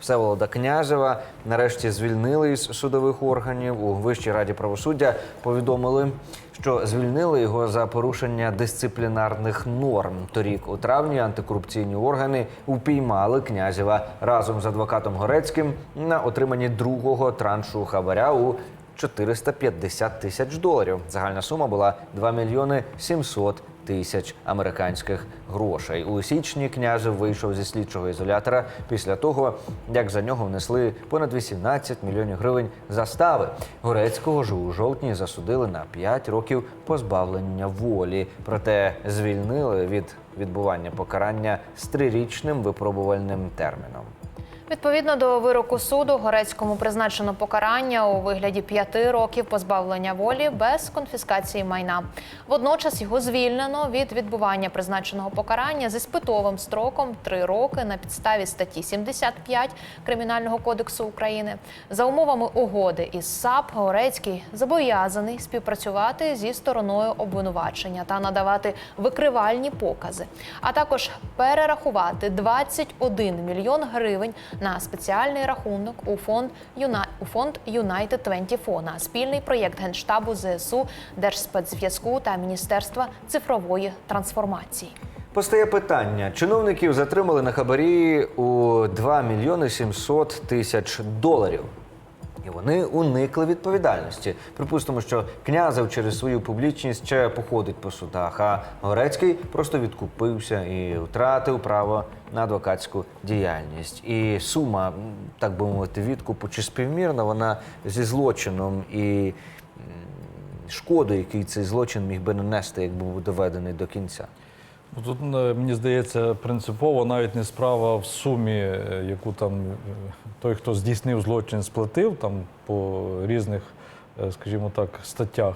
Всеволода Князева нарешті звільнили із судових органів. У Вищій раді правосуддя повідомили, що звільнили його за порушення дисциплінарних норм. Торік у травні антикорупційні органи упіймали Князєва разом з адвокатом Горецьким на отриманні другого траншу хабаря у 450 тисяч доларів. Загальна сума була 2 мільйони 700 тисяч американських грошей. У січні князев вийшов зі слідчого ізолятора після того, як за нього внесли понад 18 мільйонів гривень застави. Горецького ж у жовтні засудили на 5 років позбавлення волі. Проте звільнили від відбування покарання з трирічним випробувальним терміном. Відповідно до вироку суду, Горецькому призначено покарання у вигляді п'яти років позбавлення волі без конфіскації майна. Водночас його звільнено від відбування призначеного покарання з іспитовим строком три роки на підставі статті 75 Кримінального кодексу України. За умовами угоди із САП Горецький зобов'язаний співпрацювати зі стороною обвинувачення та надавати викривальні покази, а також перерахувати 21 мільйон гривень на спеціальний рахунок у фонд Юна... у фонд Юнайтед 24 на спільний проєкт генштабу ЗСУ, Держспецзв'язку та Міністерства цифрової трансформації. Постає питання: чиновників затримали на хабарі у 2 мільйони 700 тисяч доларів. І вони уникли відповідальності. Припустимо, що князев через свою публічність ще походить по судах, а Горецький просто відкупився і втратив право на адвокатську діяльність. І сума, так би мовити, відкупу чи співмірна, вона зі злочином і шкоду, який цей злочин міг би нанести, якби був доведений до кінця. Ну, Тут е, мені здається, принципово навіть не справа в сумі, е, яку там е, той, хто здійснив злочин, сплатив там по різних, скажімо так, статтях,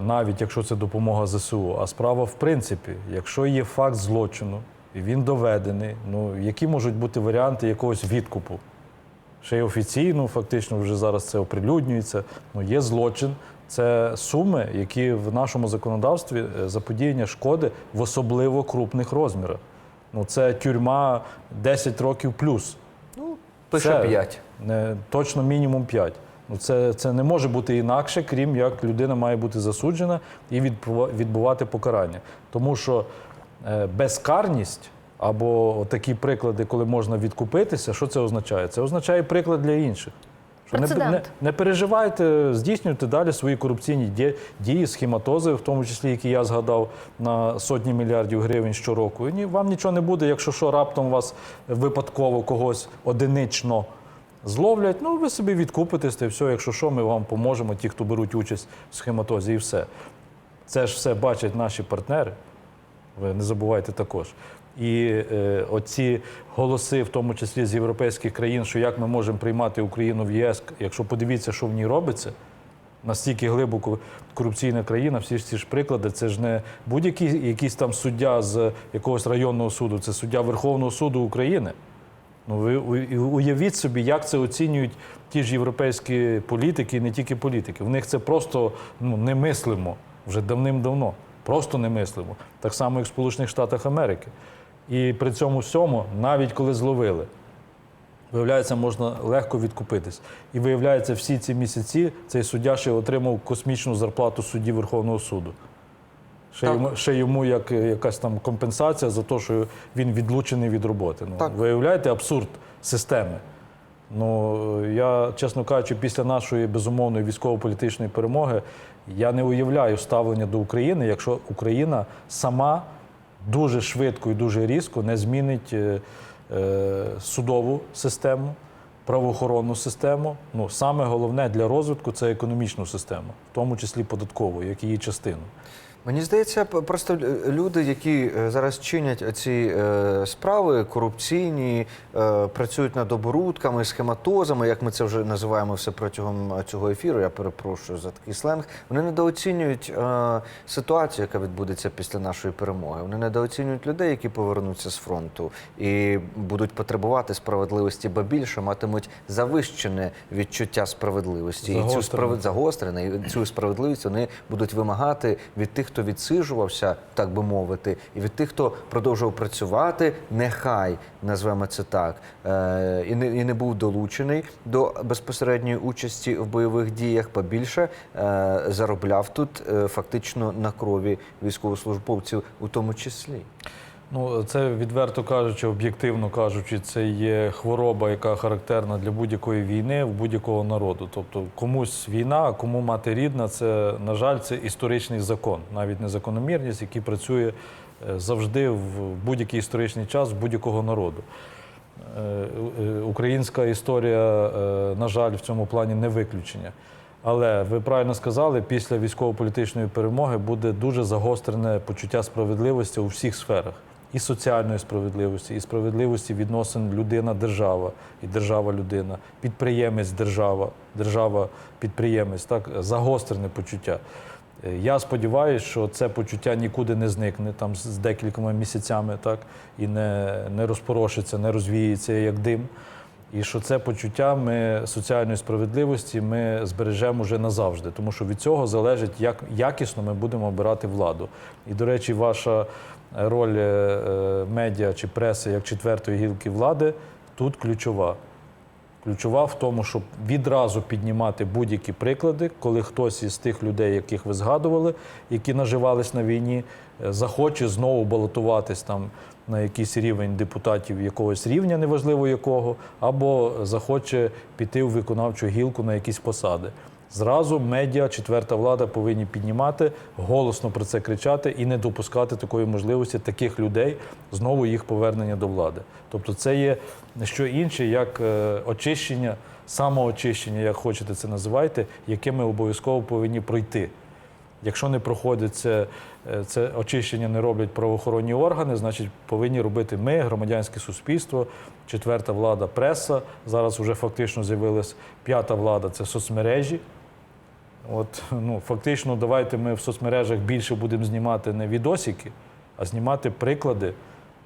навіть якщо це допомога ЗСУ. А справа в принципі, якщо є факт злочину і він доведений, ну які можуть бути варіанти якогось відкупу? Ще й офіційно, фактично, вже зараз це оприлюднюється. Ну, є злочин. Це суми, які в нашому законодавстві е, заподіяння шкоди в особливо крупних розмірах. Ну, це тюрма 10 років плюс. Пише Це 5. Не, точно мінімум 5. Ну, це, це не може бути інакше, крім як людина має бути засуджена і відбува- відбувати покарання. Тому що е, безкарність або такі приклади, коли можна відкупитися, що це означає? Це означає приклад для інших. Що не, не, не переживайте, здійснюйте далі свої корупційні дії, схематози, в тому числі, які я згадав на сотні мільярдів гривень щороку. І ні, вам нічого не буде, якщо що раптом вас випадково когось одинично зловлять. Ну ви собі відкупитесь, та все. Якщо що, ми вам поможемо, ті, хто беруть участь в схематозі, і все. Це ж все бачать наші партнери. Ви не забувайте також. І е, оці голоси, в тому числі з європейських країн, що як ми можемо приймати Україну в ЄС, якщо подивіться, що в ній робиться, настільки глибоко корупційна країна, всі ж ці ж приклади, це ж не будь-який якийсь там суддя з якогось районного суду, це суддя Верховного суду України. Ну, ви уявіть собі, як це оцінюють ті ж європейські політики, і не тільки політики. В них це просто ну, немислимо вже давним-давно. Просто немислимо. Так само, як в Сполучених Штатах Америки. І при цьому всьому, навіть коли зловили, виявляється, можна легко відкупитись. І виявляється, всі ці місяці цей суддя ще отримав космічну зарплату судді Верховного суду. Ще Так. йому, ще йому як, якась там компенсація за те, що він відлучений від роботи. Ну, Так. Виявляєте абсурд системи. Ну, я, чесно кажучи, після нашої безумовної військово-політичної перемоги я не уявляю ставлення до України, якщо Україна сама дуже швидко і дуже різко не змінить е, е, судову систему, правоохоронну систему. Ну, саме головне для розвитку це економічну систему, в тому числі податкову, як її частину. Мені здається, просто люди, які е, зараз чинять ці е, справи корупційні, е, працюють над оборудками, схематозами, як ми це вже називаємо все протягом цього ефіру. Я перепрошую за такий сленг. Вони недооцінюють ситуацію, яка відбудеться після нашої перемоги. Вони недооцінюють людей, які повернуться з фронту і будуть потребувати справедливості, бо більше матимуть завищене відчуття справедливості. І цю Загострене. справед... загострене, і цю справедливість вони будуть вимагати від тих, хто відсижувався, так би мовити, і від тих, хто продовжував працювати, нехай назвемо це так, е, і не і не був долучений до безпосередньої участі в бойових діях, побільше е, заробляв тут е, фактично на крові військовослужбовців, у тому числі. Ну, це відверто кажучи, об'єктивно кажучи, це є хвороба, яка характерна для будь-якої війни в будь-якого народу. Тобто комусь війна, а кому мати рідна, це, на жаль, це історичний закон, навіть не закономірність, який працює е, завжди в будь-який історичний час в будь-якого народу. Е, е, Українська історія, на жаль, в цьому плані не виключення. Але ви правильно сказали, після військово-політичної перемоги буде дуже загострене почуття справедливості у всіх сферах. І соціальної справедливості, і справедливості відносин людина-держава, і держава-людина, підприємець-держава, держава-підприємець. Так, загострене почуття. Е, Я сподіваюся, що це почуття нікуди не зникне там з декількома місяцями, так і не, не розпорошиться, не розвіється як дим. І що це почуття ми соціальної справедливості ми збережемо вже назавжди, тому що від цього залежить, як якісно ми будемо обирати владу. І, до речі, ваша роль е, е, медіа чи преси як четвертої гілки влади тут ключова. Ключова в тому, щоб відразу піднімати будь-які приклади, коли хтось із тих людей, яких ви згадували, які наживались на війні, е, захоче знову балотуватись там на якийсь рівень депутатів якогось рівня, неважливо якого, або захоче піти в виконавчу гілку на якісь посади. Зразу медіа, четверта влада повинні піднімати, голосно про це кричати і не допускати такої можливості таких людей знову їх повернення до влади. Тобто, це є не що інше, як е, очищення, самоочищення, як хочете це називайте, яке ми обов'язково повинні пройти. Якщо не проходить це, е, це очищення, не роблять правоохоронні органи, значить повинні робити ми, громадянське суспільство, четверта влада, преса. Зараз вже фактично з'явилась п'ята влада це соцмережі. От, ну, фактично, давайте ми в соцмережах більше будемо знімати не відосики, а знімати приклади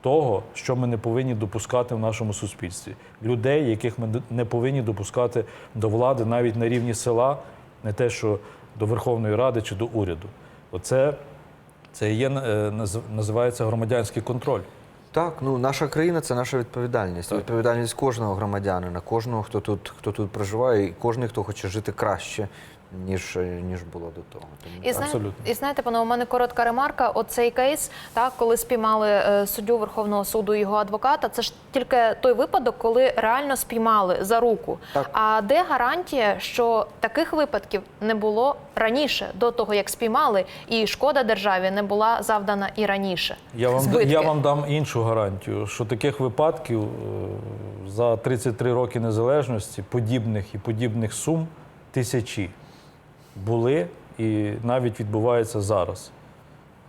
того, що ми не повинні допускати в нашому суспільстві. Людей, яких ми не повинні допускати до влади навіть на рівні села, не те, що до Верховної Ради чи до уряду. Оце це є, е, називається громадянський контроль. Так, ну наша країна це наша відповідальність. Відповідальність кожного громадянина, кожного, хто тут, хто тут проживає, і кожен, хто хоче жити краще, ніж, ніж було до того. Тому І, знає, Абсолютно. і знаєте, пане, у мене коротка ремарка. Оцей кейс, так, коли спіймали е, суддю Верховного суду і його адвоката, це ж тільки той випадок, коли реально спіймали за руку. Так. А де гарантія, що таких випадків не було раніше, до того як спіймали, і шкода державі не була завдана і раніше? Я вам, Збитки. я вам дам іншу гарантію, що таких випадків е, за 33 роки незалежності, подібних і подібних сум тисячі були і навіть відбуваються зараз.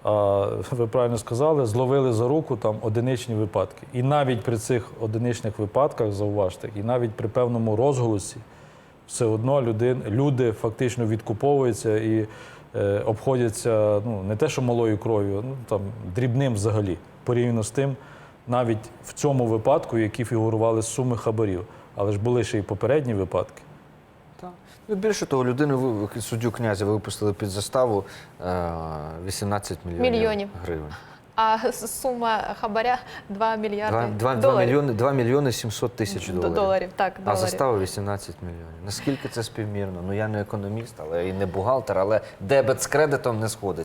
А ви правильно сказали, зловили за руку там одиничні випадки. І навіть при цих одиничних випадках, зауважте, і навіть при певному розголосі, все одно люди, люди фактично відкуповуються і е, обходяться ну, не те, що малою кров'ю, ну там дрібним взагалі, порівняно з тим, навіть в цьому випадку, які фігурували з суми хабарів. Але ж були ще й попередні випадки. Ну, більше того, людину суддю князя випустили під заставу е, 18 мільйонів, Мільйонів. гривень. А сума хабаря 2 мільярди 2, 2, 2, мільйони, 2 мільйони 700 тисяч доларів. доларів. Так, А доларів. застава 18 мільйонів. Наскільки це співмірно? Ну я не економіст, але і не бухгалтер, але дебет з кредитом не сходить.